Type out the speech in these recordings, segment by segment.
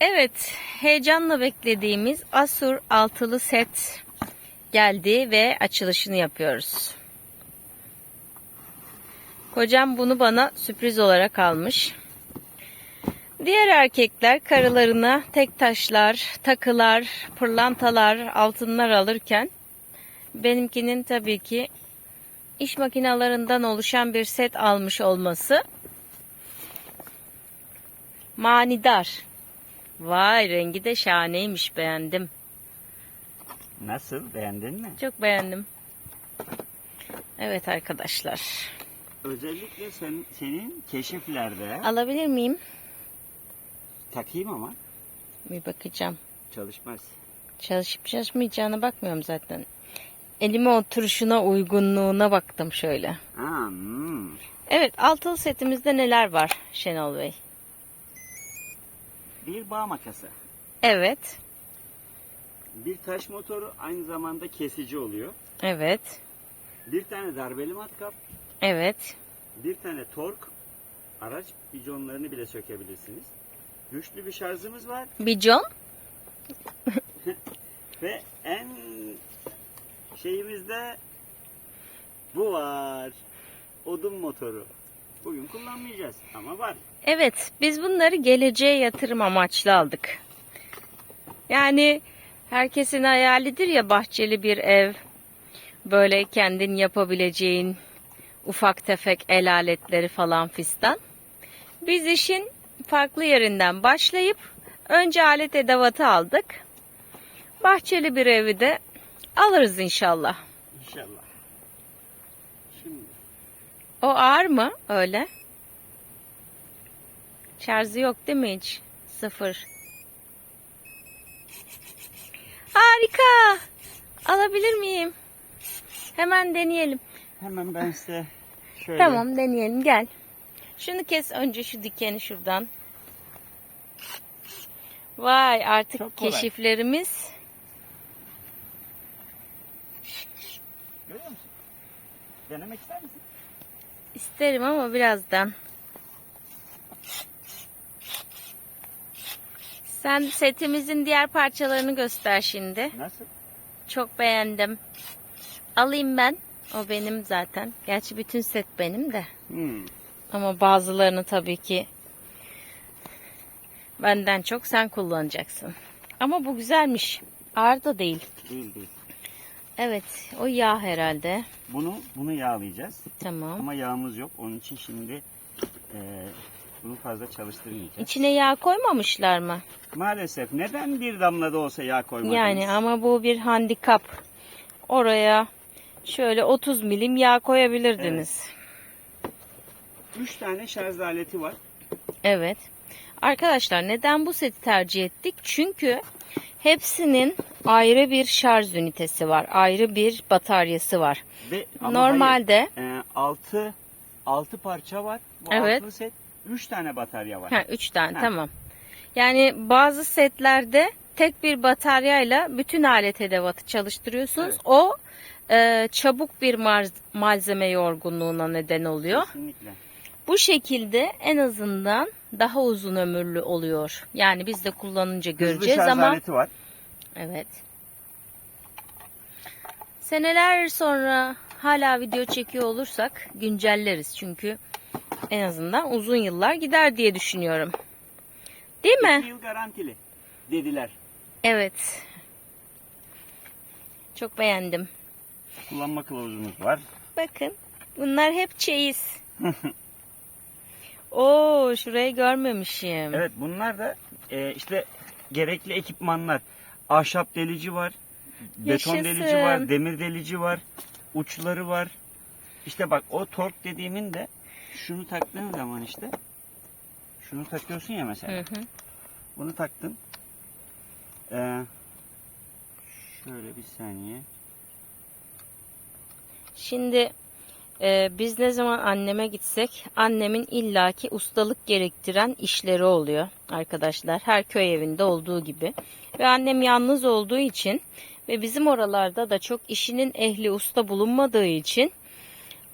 Evet, heyecanla beklediğimiz Asur altılı set geldi ve açılışını yapıyoruz. Kocam bunu bana sürpriz olarak almış. Diğer erkekler karılarına tek taşlar, takılar, pırlantalar, altınlar alırken benimkinin tabii ki iş makinalarından oluşan bir set almış olması manidar. Vay rengi de şahaneymiş beğendim. Nasıl? Beğendin mi? Çok beğendim. Evet arkadaşlar. Özellikle sen, senin keşiflerde Alabilir miyim? takayım ama Bir bakacağım. çalışmaz. Çalışıp çalışmayacağına bakmıyorum zaten. Elime oturuşuna uygunluğuna baktım şöyle. Aa, hmm. Evet altılı setimizde neler var Şenol Bey? Bir bağ makası. Evet. Bir taş motoru aynı zamanda kesici oluyor. Evet. Bir tane darbeli matkap. Evet. Bir tane tork. Araç biconlarını bile sökebilirsiniz. Güçlü bir şarjımız var. Bijon. Ve en şeyimizde bu var. Odun motoru. Bugün kullanmayacağız ama var. Evet, biz bunları geleceğe yatırım amaçlı aldık. Yani herkesin hayalidir ya bahçeli bir ev, böyle kendin yapabileceğin ufak tefek el aletleri falan fistan. Biz işin farklı yerinden başlayıp önce alet edevatı aldık. Bahçeli bir evi de alırız inşallah. İnşallah. Şimdi O ağır mı öyle? Şarjı yok değil mi hiç? Sıfır. Harika. Alabilir miyim? Hemen deneyelim. hemen ben size şöyle Tamam deneyelim gel. Şunu kes önce şu dikeni şuradan. Vay artık Çok kolay. keşiflerimiz. görüyor musun? Denemek ister misin? İsterim ama birazdan. Sen setimizin diğer parçalarını göster şimdi. Nasıl? Çok beğendim. Alayım ben. O benim zaten. Gerçi bütün set benim de. Hmm. Ama bazılarını tabii ki benden çok sen kullanacaksın. Ama bu güzelmiş. Ağır da değil. Değil değil. Evet, o yağ herhalde. Bunu bunu yağlayacağız. Tamam. Ama yağımız yok. Onun için şimdi e, bunu fazla çalıştırmayacağız. İçine yağ koymamışlar mı? Maalesef neden bir damla da olsa yağ koymadınız? Yani ama bu bir handikap. Oraya şöyle 30 milim yağ koyabilirdiniz. Üç tane şarj aleti var. Evet. Arkadaşlar neden bu seti tercih ettik? Çünkü hepsinin ayrı bir şarj ünitesi var. Ayrı bir bataryası var. Ve Normalde hayır, e, altı, altı parça var. Bu Evet. set. Üç tane batarya var. ha 3 tane Ha. tamam. Yani bazı setlerde tek bir bataryayla bütün alet edevatı çalıştırıyorsunuz. Evet. O e, çabuk bir malzeme yorgunluğuna neden oluyor. Kesinlikle. Bu şekilde en azından daha uzun ömürlü oluyor. Yani biz de kullanınca Hızlı göreceğiz şarj ama aleti var. evet. Seneler sonra hala video çekiyor olursak güncelleriz çünkü en azından uzun yıllar gider diye düşünüyorum. Değil mi? İki yıl garantili dediler. Evet. Çok beğendim. Kullanma kılavuzumuz var. Bakın bunlar hep çeyiz. Oo şurayı görmemişim. Evet bunlar da e, işte gerekli ekipmanlar. Ahşap delici var. Beton Yaşasın. delici var. Demir delici var. Uçları var. İşte bak o tork dediğimin de şunu taktığın zaman işte şunu takıyorsun ya mesela. Hı hı. Bunu taktım. Ee, şöyle bir saniye. Şimdi e, biz ne zaman anneme gitsek annemin illaki ustalık gerektiren işleri oluyor arkadaşlar. Her köy evinde olduğu gibi. Ve annem yalnız olduğu için ve bizim oralarda da çok işinin ehli usta bulunmadığı için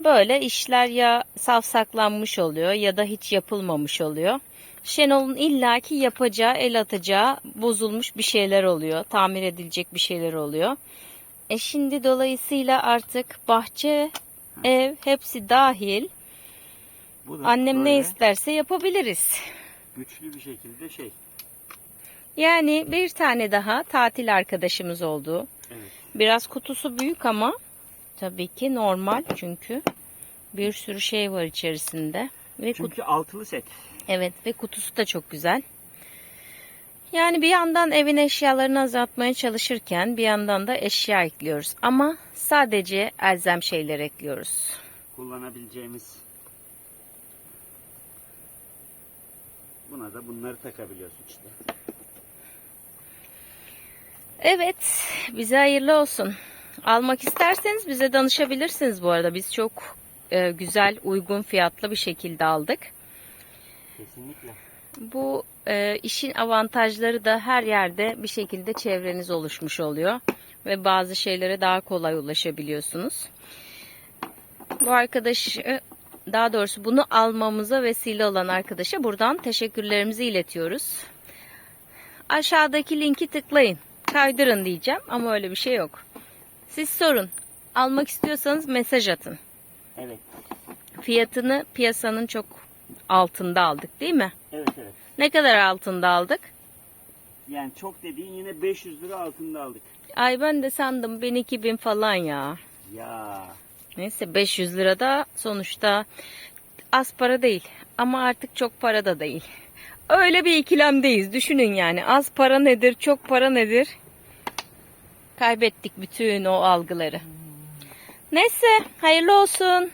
böyle işler ya savsaklanmış oluyor ya da hiç yapılmamış oluyor. Şenol'un illaki yapacağı, el atacağı bozulmuş bir şeyler oluyor. Tamir edilecek bir şeyler oluyor. E şimdi dolayısıyla artık bahçe, ev hepsi dahil. Annem ne isterse yapabiliriz. Güçlü bir şekilde şey. Yani bir tane daha tatil arkadaşımız oldu. Evet. Biraz kutusu büyük ama tabii ki normal çünkü bir sürü şey var içerisinde. Ve Çünkü altılı set. evet ve kutusu da çok güzel. Yani bir yandan evin eşyalarını azaltmaya çalışırken bir yandan da eşya ekliyoruz. Ama sadece elzem şeyler ekliyoruz. kullanabileceğimiz buna da bunları takabiliyorsun işte. Evet, bize hayırlı olsun. Almak isterseniz bize danışabilirsiniz bu arada. Biz çok e, güzel, uygun fiyatlı bir şekilde aldık. Kesinlikle. Bu e, işin avantajları da her yerde bir şekilde çevreniz oluşmuş oluyor. Ve bazı şeylere daha kolay ulaşabiliyorsunuz. Bu arkadaşı, daha doğrusu bunu almamıza vesile olan arkadaşa buradan teşekkürlerimizi iletiyoruz. Aşağıdaki linki tıklayın. Kaydırın diyeceğim ama öyle bir şey yok. Siz sorun. Almak istiyorsanız mesaj atın. Evet. Fiyatını piyasanın çok altında aldık değil mi? Evet evet. Ne kadar altında aldık? Yani çok dediğin yine 500 lira altında aldık. Ay ben de sandım 1000-2000 falan ya. Ya. Neyse 500 lira da sonuçta az para değil ama artık çok para da değil. Öyle bir ikilemdeyiz. Düşünün yani az para nedir, çok para nedir? Kaybettik bütün o algıları. Neyse hayırlı olsun.